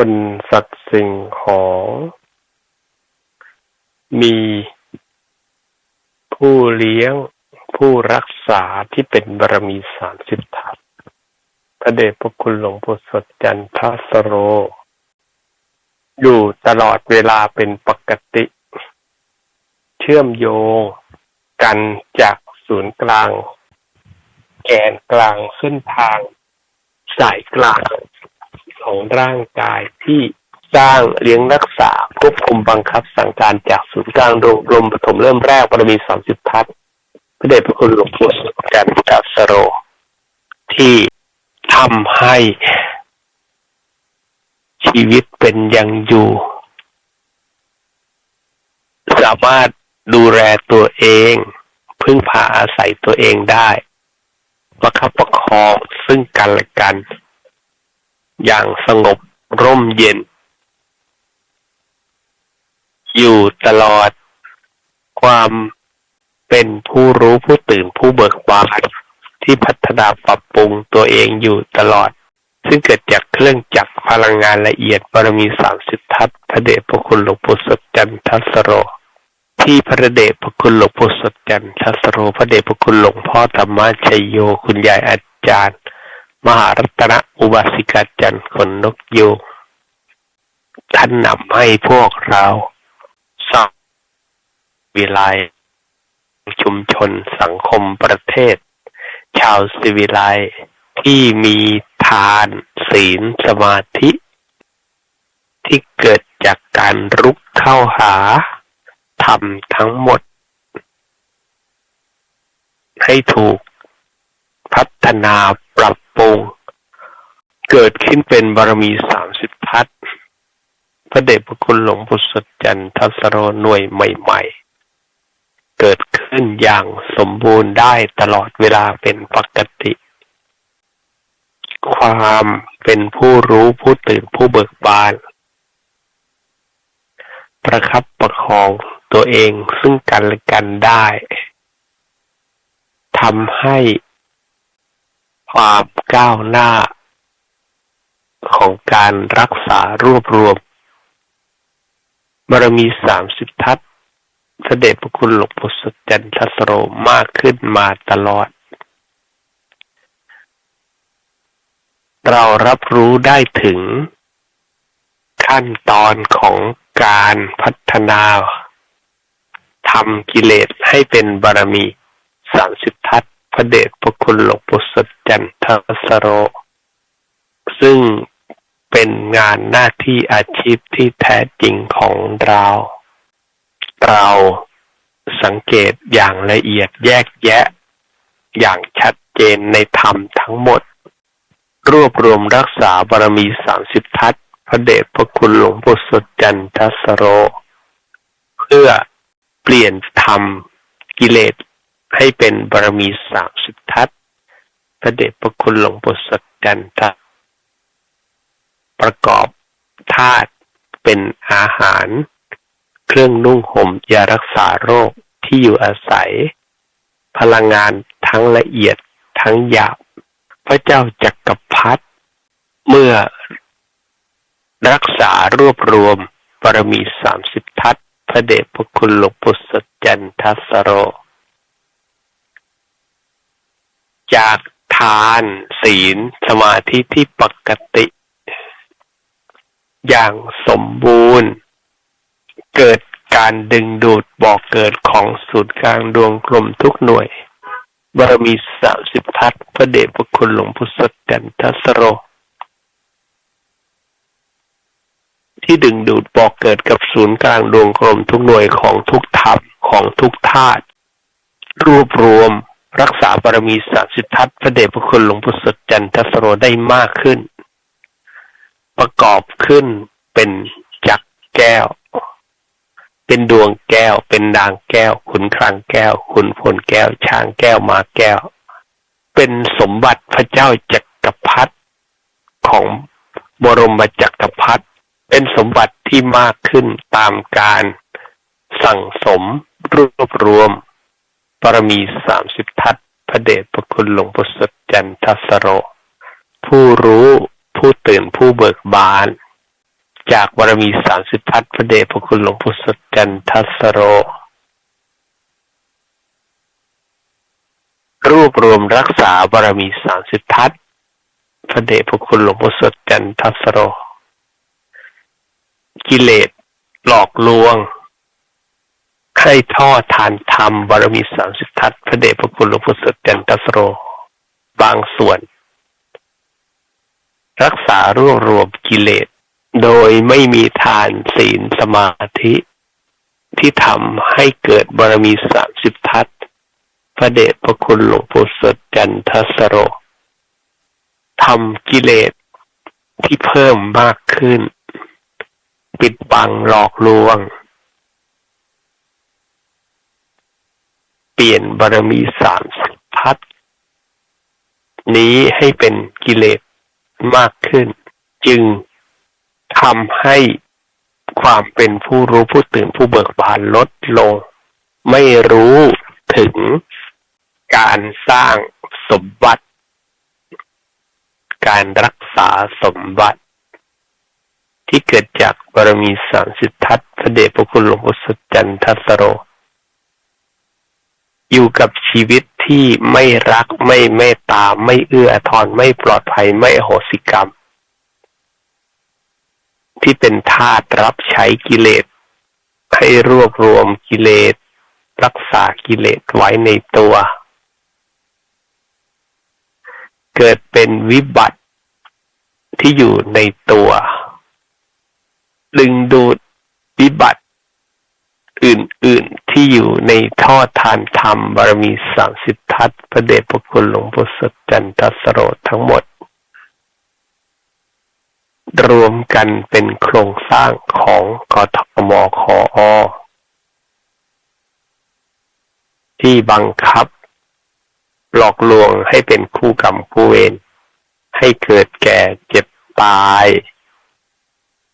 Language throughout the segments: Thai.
คนสัตว์สิ่งของ มีผู้เลี้ยงผู้รักษาที่เป็นบารมีสามสิบทัศพระเดชพระคุณหลวงปู่สดจันทสโร อยู่ตลอดเวลาเป็นปกติ เชื่อมโยงกันจากศูนย์กลาง แกนกลางเส้นทาง สายกลาง ของร่างกายที่สร้างเลี้ยงรักษาควบคุมบังคับ สั่งการจากศูนย์กลางดยรวมปฐมเริ่มแรกบารมีสามสิบทัศพระเดชพระคุณหลวงปู่จันทสโร ที่ทำให้ชีวิตเป็นยังอยู่ สามารถดูแลตัวเอง พึ่งพาอาศัยตัวเองได้ ประคับประคองซึ่งกันและกัน อย่างสงบร่มเย็น อยู่ตลอดความเป็นผู้รู้ผู้ตื่นผู้เบิกบานที่พัฒนาปรับปรุงตัวเองอยู่ตลอด ซึ่งเกิดจากเครื่องจักรพลังงานละเอียดบารมีสามสิบทัศพระเดชพระคุณหลวงปู่สดจันทสโร ที่พระเดชพระคุณหลวงปู่สดจันทสโร พระเดชพระคุณหลวงพ่อธรรมชัยโยคุณยายอาจารย์ มหารัตนอุบาสิกาจันทร์คนนกยูงท่านนำให้พวกเราสร้างวิไลชุมชนสังคมประเทศ ชาวสิวิไลที่มีทานศีลสมาธิ ที่เกิดจากการรุกเข้าหาทำทั้งหมด ให้ถูกพัฒนาปรับ ปรงเกิดขึ้นเป็นบารมีสามสิบทัศพระเดชพระคุณหลวงปู่สดจันทัสโรหน่วยใหม่ ๆ เกิดขึ้นอย่างสมบูรณ์ได้ตลอดเวลาเป็นปกติ ความเป็นผู้รู้ผู้ตื่นผู้เบิกบาน ประคับประคองตัวเองซึ่งกันและกันได้ทำให้ ความก้าวหน้า ของการรักษารวบรวมบารมีสามสิบทัศเสด็จพระคุณหลวงปู่สดจันทสโรมากขึ้นมาตลอด เรารับรู้ได้ถึง ขั้นตอนของการพัฒนาทำกิเลสให้เป็นบารมีสามสิบทัศ พระเดชพระคุณหลวงปู่สดจันทสโร ซึ่งเป็นงานหน้าที่อาชีพที่แท้จริงของเรา เราสังเกตอย่างละเอียดแยกแยะ อย่างชัดเจนในธรรมทั้งหมด รวบรวมรักษาบารมีสามสิบทัศพระเดชพระคุณหลวงปู่สดจันทสโร เพื่อเปลี่ยนธรรมกิเลส ให้เป็นบารมีสามสิบทัศพระเดชพระคุณหลวงปู่สดจันทประกอบธาตุเป็นอาหาร เครื่องนุ่งห่มยารักษาโรคที่อยู่อาศัย พลังงานทั้งละเอียดทั้งหยาบพระเจ้าจักรพรรดิเมื่อรักษารวบรวมบารมีสามสิบทัศพระเดชพระคุณหลวงปู่สจันทสโร จากทานศีลสมาธิที่ปกติ อย่างสมบูรณ์ เกิดการดึงดูดบอกเกิดของศูนย์กลางดวงกลมทุกหน่วย บารมีสามสิบทัศพระเดชพระคุณหลวงปู่สดจันทสโร ที่ดึงดูดบอกเกิดกับศูนย์กลางดวงกลมทุกหน่วยของทุกธรรมของทุกธาตุรวบรวม รักษาบารมีสามสิบทัศพระเดชพระคุณหลวงปู่สดจันทสโรได้มากขึ้น ประกอบขึ้นเป็นจักรแก้ว เป็นดวงแก้ว เป็นนางแก้ว ขุนคลังแก้ว ขุนพลแก้ว ช้างแก้วมาแก้ว เป็นสมบัติพระเจ้าจักรพรรดิของบรมจักรพรรดิเป็นสมบัติที่มากขึ้นตามการสั่งสมรวบรวม รมีสามสิบทัศพระเดชพระคุณหลวงปู่สดจันทสโร ผู้รู้ผู้ตื่นผู้เบิกบาน จากบารมีสามสิบทัศพระเดชพระคุณหลวงปู่สดจันทัสโร รวบรวมรักษาบารมีสามสิบทัศพระเดชพระคุณหลวงปู่สดจันทัสโร กิเลสหลอกลวง ให้ท่อทานธรรมบารมีสามสิบทัศพระเดชพระคุณหลวงปู่สดจันทัสโร บางส่วน รักษารวบรวมกิเลส โดยไม่มีทานศีลสมาธิ ที่ทำให้เกิดบารมีสามสิบทัศพระเดชพระคุณหลวงปู่สดจันทสโรทำกิเลสที่เพิ่มมากขึ้น ปิดบังหลอกลวง เปลี่ยนบารมีสามสิบทัศนี้ให้เป็นกิเลสมากขึ้น จึงทำให้ความเป็นผู้รู้ผู้ตื่นผู้เบิกบานลดลง ไม่รู้ถึงการสร้างสมบัติ การรักษาสมบัติ ที่เกิดจากบารมีสามสิทธัตพระเดชพระคุณหลวงพ่อสุจันทสโร อยู่กับชีวิตที่ไม่รักไม่เมตตาไม่เอื้อทอนไม่ปลอดภัยไม่โหสิกรรม ที่เป็นธาตุรับใช้กิเลส ให้รวบรวมกิเลส รักษากิเลสไว้ในตัว เกิดเป็นวิบัติที่อยู่ในตัวดึงดูดวิบัติ อื่น ๆ ที่อยู่ในท่อทานธรรมบารมีสามสิทธัตพระเดชพระคุณหลวงปู่สดจันทสโรทั้งหมด รวมกันเป็นโครงสร้างของกทมคออที่บังคับ หลอกลวงให้เป็นคู่กรรมคู่เวรให้เกิดแก่เจ็บตาย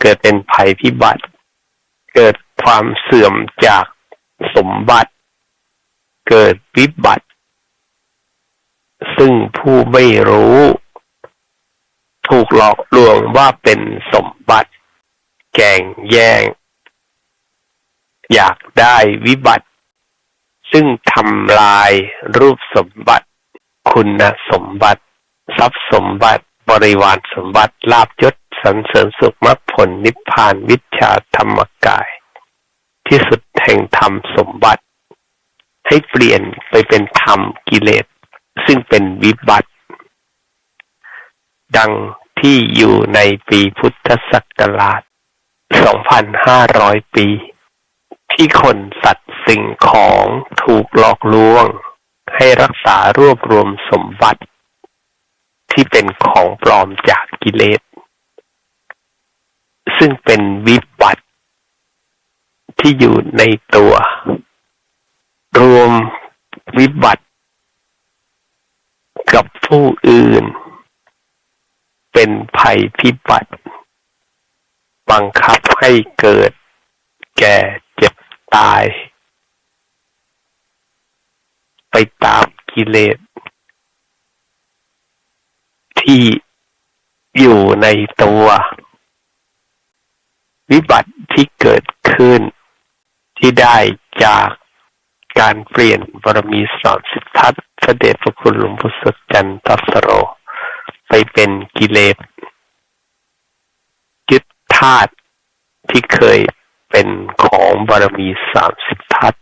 เกิดเป็นภัยพิบัติ เกิดความเสื่อมจาก สมบัติ เกิดวิบัติ ซึ่งผู้ไม่รู้ ถูกหลอกลวงว่าเป็นสมบัติ แก่งแย่ง อยากได้วิบัติ ซึ่งทำลายรูปสมบัติ คุณสมบัติ ทรัพย์สมบัติบริวารสมบัติลาบยศสันเสริญสุขมรรคผลนิพพานวิชาธรรมกาย ที่สุดแห่งธรรมสมบัติ ให้เปลี่ยนไปเป็นธรรมกิเลส ซึ่งเป็นวิบัติ ดังที่อยู่ในปีพุทธศักราช 2,500 ปี ที่คนสัตว์สิ่งของถูกหลอกลวง ให้รักษารวบรวมสมบัติ ที่เป็นของปลอมจากกิเลส ซึ่งเป็นวิบ ที่อยู่ในตัว รวมวิบัติ กับผู้อื่น เป็นภัยพิบัติ บังคับให้เกิด แก่เจ็บตาย ไปตามกิเลส ที่อยู่ในตัว วิบัติที่เกิดขึ้น ที่ได้จากการเปลี่ยนบารมีสอนสิทธัตเสด็จพระคุณหลวงพุทธจันทัสโร ไปเป็นกิเลสยึดธาตุที่เคยเป็นของบารมีสามสิบทัศ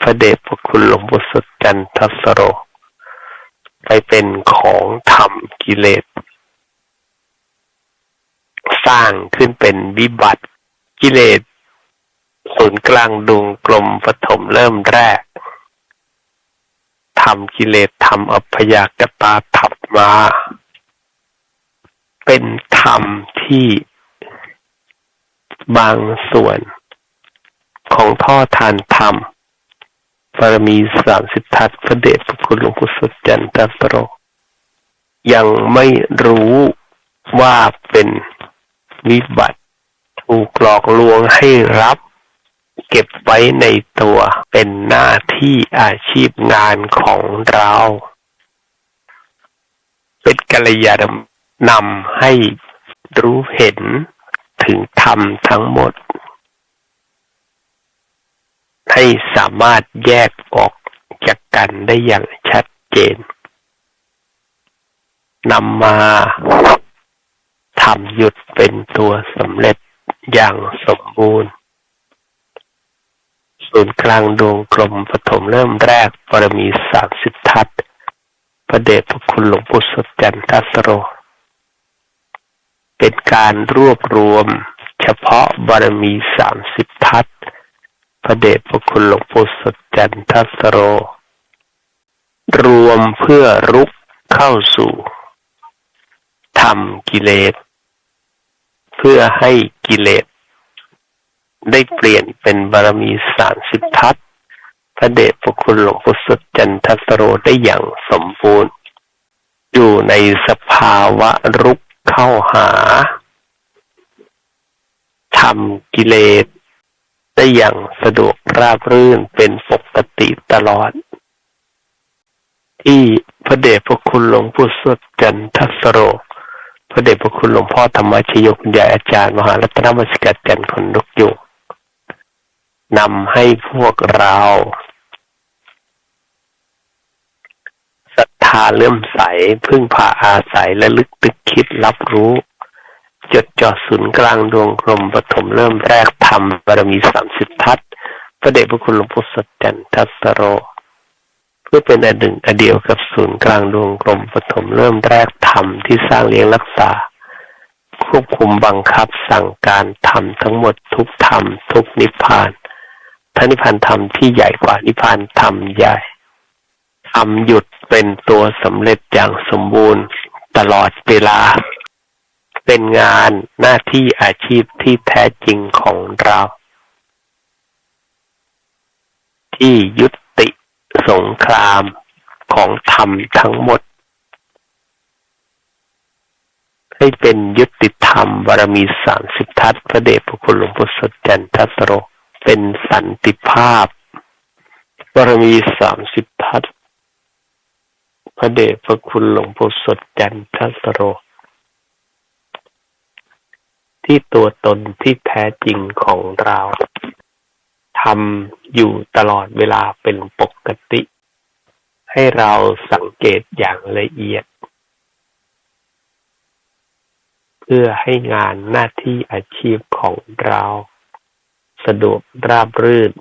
พระเดชพระคุณหลวงปู่สดจันทัสโร ไปเป็นของธรรมกิเลสสร้างขึ้นเป็นวิบัติกิเลส ศูนย์กลางดวงกลมปฐมเริ่มแรกทำกิเลสทำอัพยากตาทับมา เป็นธรรมที่บางส่วนของท่อทานธรรมบารมีสามสิทธัตพระเดชพระคุณหลวงพุทธจันทสโรยังไม่รู้ว่าเป็นวิบัติ ถูกหลอกลวงให้รับ เก็บไว้ในตัวเป็นหน้าที่อาชีพงานของเรา เป็นกัลยาณนำให้รู้เห็นถึงธรรมทั้งหมด ให้สามารถแยกออกจากกันได้อย่างชัดเจนนำมาทำหยุดเป็นตัวสำเร็จอย่างสมบูรณ์ กลางดวงกลมปฐมเริ่มแรกปรมีสามสิบทัศพระเดชพระคุณหลวงปู่สดจันทัสโร เป็นการรวบรวมเฉพาะบารมีสามสิบทัศพระเดชพระคุณหลวงปู่สดจันทัสโร รวมเพื่อรุกเข้าสู่ทำกิเลส เพื่อให้กิเลส ได้เปลี่ยนเป็นบารมีสามสิบทัศพระเดชพระคุณหลวงปู่สุดจันทสโรได้อย่างสมบูรณ์ อยู่ในสภาวะรุกเข้าหาทำกิเลสได้อย่างสะดวกราบรื่นเป็นปกติตลอด ที่พระเดชพระคุณหลวงปู่สุดจันทสโรพระเดชพระคุณหลวงพ่อธรรมชโยคุณยายอาจารย์ มหารัตนมศิกัดจันทร์คนนกอยูง นำให้พวกเราศรัทธาเลื่อมใส พึ่งพาอาศัยและลึกตึกคิดรับรู้ จดจ่อศูนย์กลางดวงกลมปฐมเริ่มแรกทำบารมีสามสิบทัศพระเดชพระคุณหลวงปู่สัจจันทัสโร เพื่อเป็นอันหนึ่งอันเดียวกับศูนย์กลางดวงกลมปฐมเริ่มแรกธรรมที่สร้างเลี้ยงรักษา ควบคุมบังคับสั่งการทำทั้งหมดทุกธรรมทุกนิพพาน พระนิพพานธรรมที่ใหญ่กว่านิพพานธรรมใหญ่ทำหยุดเป็นตัวสำเร็จอย่างสมบูรณ์ตลอดเวลา เป็นงานหน้าที่อาชีพที่แท้จริงของเรา ที่ยุติสงครามของธรรมทั้งหมด ให้เป็นยุติธรรมบารมีสามสิบทัศพระเดชพระคุณหลวงปู่สดจันทัสโร เป็นสันติภาพบารมีสามสิบทัศพระเดชพระคุณหลวงปู่สดจันทัสโร ที่ตัวตนที่แท้จริงของเราทำอยู่ตลอดเวลาเป็นปกติ ให้เราสังเกตอย่างละเอียด เพื่อให้งานหน้าที่อาชีพของเรา สะดวกราบรื่น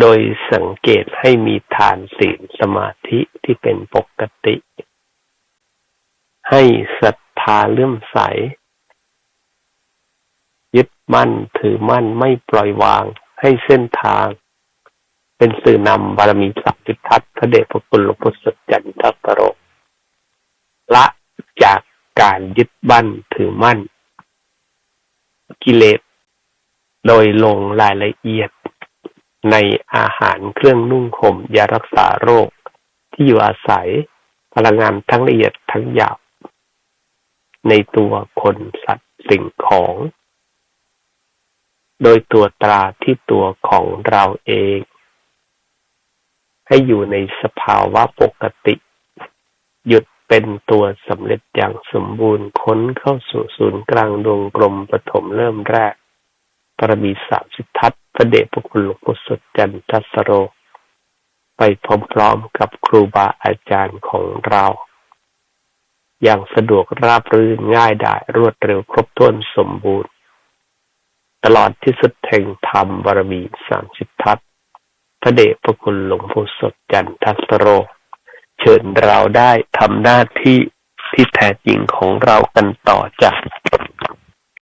โดยสังเกตให้มีฐานศีลสมาธิที่เป็นปกติ ให้ศรัทธาเลื่อมใส ยึดมั่นถือมั่นไม่ปล่อยวางให้เส้นทาง เป็นสื่อนำบารมีสัพพิทัศพระเดชพระคุณหลวงพ่อสดจันทตโรละจากการยึดบั้นถือมั่น กิเลส โดยลงรายละเอียดในอาหารเครื่องนุ่งห่ม ยารักษาโรค ที่อยู่อาศัย พลังงานทั้งละเอียดทั้งหยาบ ในตัวคนสัตว์สิ่งของ โดยตัวตราที่ตัวของเราเอง ให้อยู่ในสภาวะปกติ หยุดเป็นตัวสำเร็จอย่างสมบูรณ์ค้นเข้าสู่ศูนย์กลางดวงกลมปฐมเริ่มแรก ปรมีสามสิททัศพระเดชพระคุณหลวงปู่สดจันทัสโร ไปพร้อมๆกับครูบาอาจารย์ของเรา อย่างสะดวกราบรื่นง่ายดายรวดเร็วครบถ้วนสมบูรณ์ ตลอดที่สุดแห่งธรรมบารมีสามสิททัศพระเดชพระคุณหลวงปู่สดจันทัสโร เชิญเราได้ทำหน้าที่ที่แท้จริงของเรากันต่อจาก